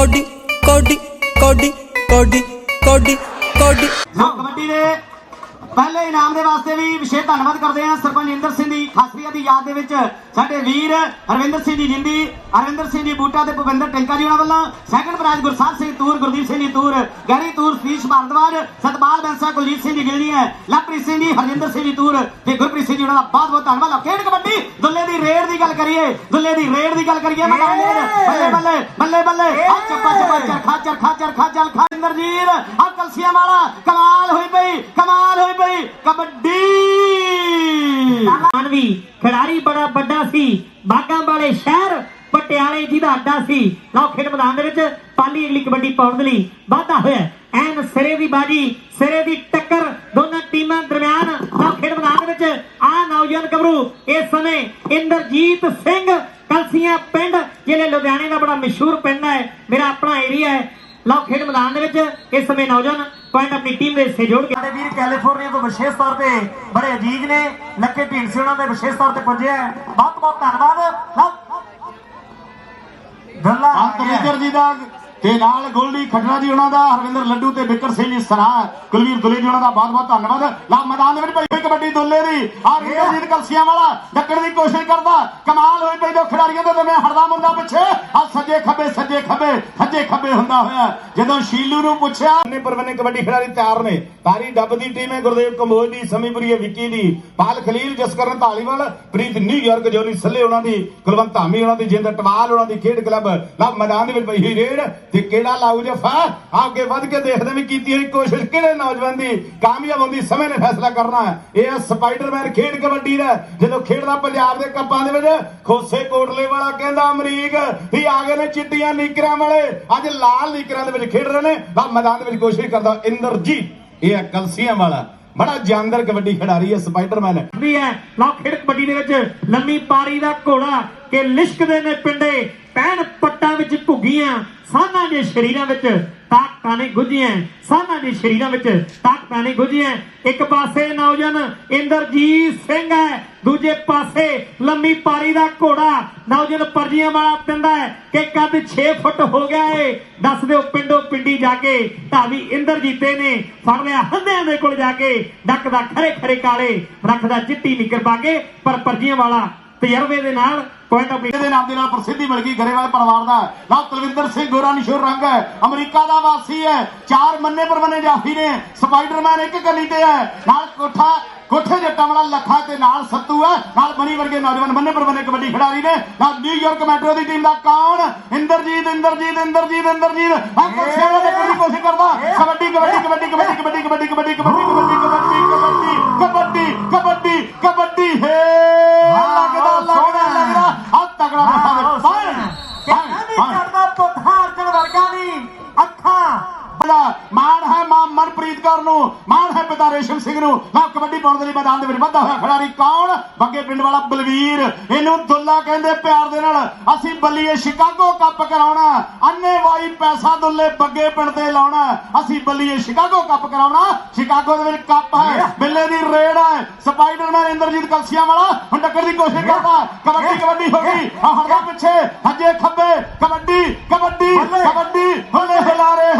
কডি কডি কডি কডি কডি কডি ভগবতী রে ਪਹਿਲੇ ਇਨਾਮ ਦੇ ਵਾਸਤੇ ਵੀ ਵਿਸ਼ੇਸ਼ ਧੰਨਵਾਦ ਕਰਦੇ ਹਾਂ ਸਰਪੰਚ ਇੰਦਰ ਸਿੰਘ ਦੀ ਖਾਸੀਅਤ ਦੀ ਯਾਦ ਦੇ ਵਿੱਚ ਸਾਡੇ ਵੀਰ ਹਰਵਿੰਦਰ ਸਿੰਘ ਜੀ ਜਿੰਦੀ, ਹਰਵਿੰਦਰ ਸਿੰਘ ਜੀ ਬੂਟਾ ਤੇ ਭੁਪਿੰਦਰ ਟਿੰਕਾ ਜੀ ਉਹਨਾਂ ਵੱਲੋਂ ਸੈਕੰਡ ਪ੍ਰਾਈਜ਼ ਗੁਰਸਾਹਿਬ ਸਿੰਘ ਤੂਰ, ਗੁਰਦੀਪ ਸਿੰਘ ਜੀ ਤੂਰ, ਗਹਿਰੀ ਤੂਰ ਸਤੀਸ਼ ਭਾਰਦਵਾਜ, ਸਤਪਾਲ ਬੈਂਸਾ, ਕੁਲਜੀਤ ਸਿੰਘ ਜੀ ਗਿਲਨੀ ਹੈ, ਲਵਪ੍ਰੀਤ ਸਿੰਘ ਜੀ ਹਰਜਿੰਦਰ ਸਿੰਘ ਜੀ ਤੂਰ ਤੇ ਗੁਰਪ੍ਰੀਤ ਸਿੰਘ ਜੀ ਉਹਨਾਂ ਦਾ ਬਹੁਤ ਬਹੁਤ ਧੰਨਵਾਦ। ਲਓ, ਖੇਡ ਕਬੱਡੀ, ਦੁੱਲੇ ਦੀ ਰੇਡ ਦੀ ਗੱਲ ਕਰੀਏ, ਦੁੱਲੇ ਦੀ ਰੇਡ ਦੀ ਗੱਲ ਕਰੀਏ, ਮੈਦਾਨ ਬੱਲੇ ਬੱਲੇ ਬੱਲੇ ਬੱਲੇ ਆ ਚੱਪਾ ਚੱਪਾ, ਚਰਖਾ ਚਰਖਾ ਚਰਖਾ ਚਰਖਾ। ਇੰਦਰਜੀਤ ਆ ਕਲਸੀਆਂ ਵਾਲਾ, ਕਮਾਲ ਹੋਈ ਪਈ, ਕਮਾਲ ਹੋਈ ਪਈ, ਕਬੱਡੀ। ਮਾਨਵੀ, ਖਿਡਾਰੀ ਬੜਾ ਵੱਡਾ ਸੀ, ਬਾਗਾਂ ਵਾਲੇ ਸ਼ਹਿਰ, ਪਟਿਆਲੇ ਜਿਹਦਾ ਅੱਡਾ ਸੀ। ਲਓ, ਖੇਡ ਮੈਦਾਨ ਦੇ ਵਿੱਚ ਪਾਲੀ ਅਗਲੀ ਕਬੱਡੀ ਪਾਉਣ ਦੇ ਲਈ ਵਾਧਾ ਹੋਇਆ ਐਨ ਸਿਰੇ ਦੀ ਬਾਜੀ, ਸਿਰੇ ਦੀ ਟੱਕਰ, ਦੋਨਾਂ ਟੀਮਾਂ ਦਰਮਿਆਨ। ਲਓ, ਖੇਡ ਮੈਦਾਨ ਦੇ ਵਿੱਚ ਆ ਨੌਜਵਾਨ ਕਬਰੂ ਇਸ ਸਮੇਂ ਇੰਦਰਜੀਤ ਸਿੰਘ, ਕਲਸੀਆਂ ਪਿੰਡ ਜਿਹੜੇ ਲੁਧਿਆਣੇ ਦਾ ਬੜਾ ਮਸ਼ਹੂਰ ਪਿੰਡ ਹੈ। ਮੇਰਾ ਆਪਣਾ ਏਰੀਆ ਹੈ। ਲਓ ਖੇਡ ਮੈਦਾਨ ਦੇ ਵਿੱਚ ਇਸ ਸਮੇਂ ਨੌਜਵਾਨ ਪੁਆਇੰਟ ਆਪਣੀ ਟੀਮ ਦੇ ਹਿੱਸੇ ਜੋੜ ਕੇ ਸਾਡੇ ਵੀਰ ਕੈਲੀਫੋਰਨੀਆ ਤੋਂ ਵਿਸ਼ੇਸ਼ ਤੌਰ ਤੇ ਬੜੇ ਅਜੀਜ਼ ਨੇ ਲੱਕੇ ਢੀਂਡਸੇ ਉਹਨਾਂ ਦੇ ਵਿਸ਼ੇਸ਼ ਤੌਰ ਤੇ ਪੁੱਜੇ ਹੈ ਬਹੁਤ ਬਹੁਤ ਧੰਨਵਾਦ। ਲਓ। ਗੱਲਾਂ ਅੰਤਰੀਜਰ ਜੀ ਦਾ ਤੇ ਨਾਲ ਗੋਲਡੀ ਖੱਟੜਾ ਜੀ ਉਹਨਾਂ ਦਾ ਹਰਵਿੰਦਰ ਲੱਡੂ ਤੇ ਬਿਕਰ ਸਿੰਘ ਜੀ ਸਰਾਹ ਕੁਲਵੀਰ ਦੁਲੇ ਜੀ ਉਹਨਾਂ ਦਾ ਬਹੁਤ ਬਹੁਤ ਧੰਨਵਾਦ। ਲਾ ਮੈਦਾਨ ਦੇ ਵਿੱਚ ਪਈ ਹੋਈ ਕਬੱਡੀ ਦੁੱਲੇ ਦੀ ਆ। ਰੀਜੀਤ ਕਲਸੀਆਂ ਵਾਲਾ ਡੱਕਣ ਦੀ ਕੋਸ਼ਿਸ਼ ਕਰਦਾ। ਕਮਾਲ ਹੋਈ ਪਈ ਦੋ ਖਿਡਾਰੀਆਂ ਦੇ ਦਰਮਿਆਨ ਹਰਦਾ ਮੁੰਡਾ ਪਿੱਛੇ। ਆ ਸੱਜੇ ਖੱਬੇ ਸੱਜੇ ਖੱਬੇ ਸੱਜੇ ਖੱਬੇ ਹੁੰਦਾ ਹੋਇਆ। ਜਦੋਂ ਸ਼ੀਲੂ ਨੂੰ ਪੁੱਛਿਆ ਨੇ ਪਰਵਨੇ ਕਬੱਡੀ ਖਿਡਾਰੀ ਤਿਆਰ ਨੇ। ਤਾਰੀ ਡੱਬ ਦੀ ਟੀਮ ਹੈ ਗੁਰਦੇਵ ਕੰਬੋਜ ਦੀ ਸਮੀਪੁਰੀ ਵਿੱਕੀ ਦੀ। ਪਾਲ ਖਲੀਲ ਜਸਕਰਨ ਧਾਲੀਵਾਲ ਪ੍ਰੀਤ ਨਿਊਯਾਰਕ ਜੋਨੀ ਸੱਲੇ ਉਹਨਾਂ ਦੀ ਕੁਲਵੰਤ ਧਾਮੀ ਉਹਨਾਂ ਦੀ ਜਿੰਦ ਟਵਾਲ ਉਹਨਾਂ ਦੀ ਖੇਡ ਕਲੱਬ। ਲਾ ਮੈਦਾਨ ਦੇ ਵਿੱਚ ਪਈ ਹੋਈ ਰੇਡ। ਤੇ ਕਿਹੜਾ ਲਾਊ ਜਫਾ ਅੱਗੇ ਵੱਧ ਕੇ ਦੇਖਦੇ ਵੀ ਕੀਤੀ ਹੋਈ ਕੋਸ਼ਿਸ਼ ਕਿਹੜੇ ਨੌਜਵਾਨ ਦੀ ਕਾਮਯਾਬ ਹੁੰਦੀ ਸਮੇਂ ਨੇ ਫੈਸਲਾ ਕਰਨਾ ਹੈ। ਇਹ ਸਪਾਈਡਰਮੈਨ ਖੇਡ ਕਬੱਡੀ ਦਾ, ਜਦੋਂ ਖੇਡਦਾ ਪੰਜਾਬ ਦੇ ਕੱਪਾਂ ਦੇ ਵਿੱਚ, ਖੋਸੇ ਕੋਟਲੇ ਵਾਲਾ ਕਹਿੰਦਾ ਅਮਰੀਕ, ਵੀ ਆ ਗਏ ਨੇ ਚਿੱਟੀਆਂ ਨੀਕਰਾਂ ਵਾਲੇ। ਅੱਜ ਲਾਲ ਨੀਕਰਾਂ ਦੇ ਵਿੱਚ ਖੇਡ ਰਹੇ ਨੇ ਲਾ ਮੈਦਾਨ ਦੇ ਵਿੱਚ ਕੋਸ਼ਿਸ਼ ਕਰਦਾ ਇੰਦਰਜੀਤ। ਇਹ ਆ ਕਲਸੀਆਂ ਵਾਲਾ। ਬੜਾ ਜਾਨਦਾਰ ਕਬੱਡੀ ਖਿਡਾਰੀ ਹੈ ਸਪਾਈਡਰਮੈਨ ਵੀ ਹੈ, ਲਓ ਖੇਡ ਕਬੱਡੀ ਦੇ ਵਿੱਚ ਲੰਮੀ ਪਾਰੀ ਦਾ ਘੋੜਾ ਕਿ ਲਿਸ਼ਕਦੇ ਨੇ ਪਿੰਡੇ, ਪੈਣ ਪੱਟਾਂ ਵਿੱਚ ਘੁੱਗੀਆਂ, ਸਾਨਾਂ ਦੇ ਸ਼ਰੀਰਾਂ ਵਿੱਚ ਤਾਕਤਾਂ ਨੇ ਗੁੱਝੀਆਂ, ਸਾਨਾਂ ਦੇ ਸ਼ਰੀਰਾਂ ਵਿੱਚ ਤਾਕਤਾਂ ਨੇ ਗੁੱਝੀਆਂ। ਇੱਕ ਪਾਸੇ ਨੌਜਵਾਨ ਇੰਦਰਜੀਤ ਸਿੰਘ ਹੈ, ਦੂਜੇ ਪਾਸੇ ਲੰਮੀ ਪਾਰੀ ਦਾ ਘੋੜਾ ਨੌਜਵਾਨ ਪਰਜੀਆਂ ਵਾਲਾ ਪਿੰਦਾ ਹੈ ਕਿ ਕੱਦ 6 ਫੁੱਟ ਹੋ ਗਿਆ ਏ। ਦੱਸ ਦਿਓ, ਪਿੰਡੋਂ ਪਿੰਡੀ ਜਾ ਕੇ ਢਾਵੀ ਇੰਦਰਜੀਤੇ ਨੇ ਫੜ ਲਿਆ ਹੰਦਿਆਂ ਦੇ ਕੋਲ ਜਾ ਕੇ। ਡੱਕਦਾ ਖਰੇ ਖਰੇ ਕਾਲੇ ਰੱਖਦਾ ਚਿੱਟੀ ਨਿੱਕਰ ਪਾ ਕੇ, ਪਰ ਪਰਜੀਆਂ ਵਾਲਾ ਤਜਰਬੇ ਦੇ ਨਾਲ ਪੁਆਇੰਟ ਆਪਣੀ ਦੇ ਨਾਮ ਦੇ ਨਾਲ ਪ੍ਰਸਿੱਧੀ ਮਿਲ ਗਈ ਗਰੇਵਾਲ ਪਰਿਵਾਰ ਦਾ। ਨਾ ਤਲਵਿੰਦਰ ਸਿੰਘ ਗੋਰਾ ਨਿਸ਼ੋਰ ਰੰਗ ਹੈ। ਅਮਰੀਕਾ ਦਾ ਵਾਸੀ ਹੈ। ਚਾਰ ਮੰਨੇ ਪਰਮਨੇ ਜਾਫੀ ਨੇ। ਸਪਾਈਡਰਮੈਨ ਇੱਕ ਗਲੀ ਤੇ ਹੈ। ਨਾਲ ਕੋਠਾ ਕੋਠੇ ਜੱਟਾਂ ਵਾਲਾ ਲੱਖਾ ਤੇ ਨਾਲ ਸੱਤੂ ਹੈ ਨਾਲ ਬਣੀ ਵਰਗੇ ਨੌਜਵਾਨ ਮੰਨੇ ਪਰਮਨੇ ਕਬੱਡੀ ਖਿਡਾਰੀ ਨੇ ਨਾਲ ਨਿਊਯਾਰਕ ਮੈਟਰੋ ਦੀ ਟੀਮ ਦਾ ਕੌਣ ਇੰਦਰਜੀਤ ਇੰਦਰਜੀਤ ਇੰਦਰਜੀਤ ਇੰਦਰਜੀਤ ਆ ਕੋਸ਼ਿਸ਼ ਕਰਦਾ ਦੀ ਕੋਸ਼ਿਸ਼ ਕਰਦਾ ਕਬੱਡੀ ਕਬੱਡੀ ਕਬੱਡੀ ਕਬੱਡੀ ਕਬੱਡੀ ਕਬੱਡੀ ਕਬੱਡੀ ਕਬੱਡੀ ਬੜਾ ਮਾਣ ਹੈ ਮਾਂ ਮਨਪ੍ਰੀਤ ਕੌਰ ਨੂੰ ਮਾਣ ਹੈ ਪਿਤਾ ਰੇਸ਼ਮ ਸਿੰਘ ਨੂੰ। ਨਾ ਕਬੱਡੀ ਪਾਉਣ ਦੇ ਲਈ ਮੈਦਾਨ ਦੇ ਵਿੱਚ ਵੱਧਾ ਹੋਇਆ ਖਿਡਾਰੀ ਕੌਣ? ਬੱਗੇ ਪਿੰਡ ਵਾਲਾ ਬਲਵੀਰ। ਇਹਨੂੰ ਦੁੱਲਾ ਕਹਿੰਦੇ ਪਿਆਰ ਦੇ ਨਾਲ। ਅਸੀਂ ਬੱਲੀਏ ਸ਼ਿਕਾਗੋ ਕੱਪ ਕਰਾਉਣਾ। ਅੰਨੇ ਵਾਈ ਪੈਸਾ ਦੁੱਲੇ ਬੱਗੇ ਪਿੰਡ ਤੇ ਲਾਉਣਾ। ਅਸੀਂ ਬੱਲੀਏ ਸ਼ਿਕਾਗੋ ਕੱਪ ਕਰਾਉਣਾ। ਸ਼ਿਕਾਗੋ ਦੇ ਵਿੱਚ ਕੱਪ ਹੈ। ਬਿੱਲੇ ਦੀ ਰੇਡ ਹੈ। ਸਪਾਈਡਰਮੈਨ ਇੰਦਰਜੀਤ ਕਲਸੀਆਂ ਵਾਲਾ ਹੁਣ ਟੱਕਰ ਦੀ ਕੋਸ਼ਿਸ਼ ਕਰਦਾ। ਕਬੱਡੀ ਕਬੱਡੀ ਹੋ ਗਈ। ਆ ਹਰਦਾ ਪਿੱਛੇ। ਹੱਜੇ ਖੱਬੇ। ਕਬੱਡੀ ਕਬੱਡੀ ਕਬੱਡੀ। ਹੁਲੇ ਹਿਲਾ ਰਹੇ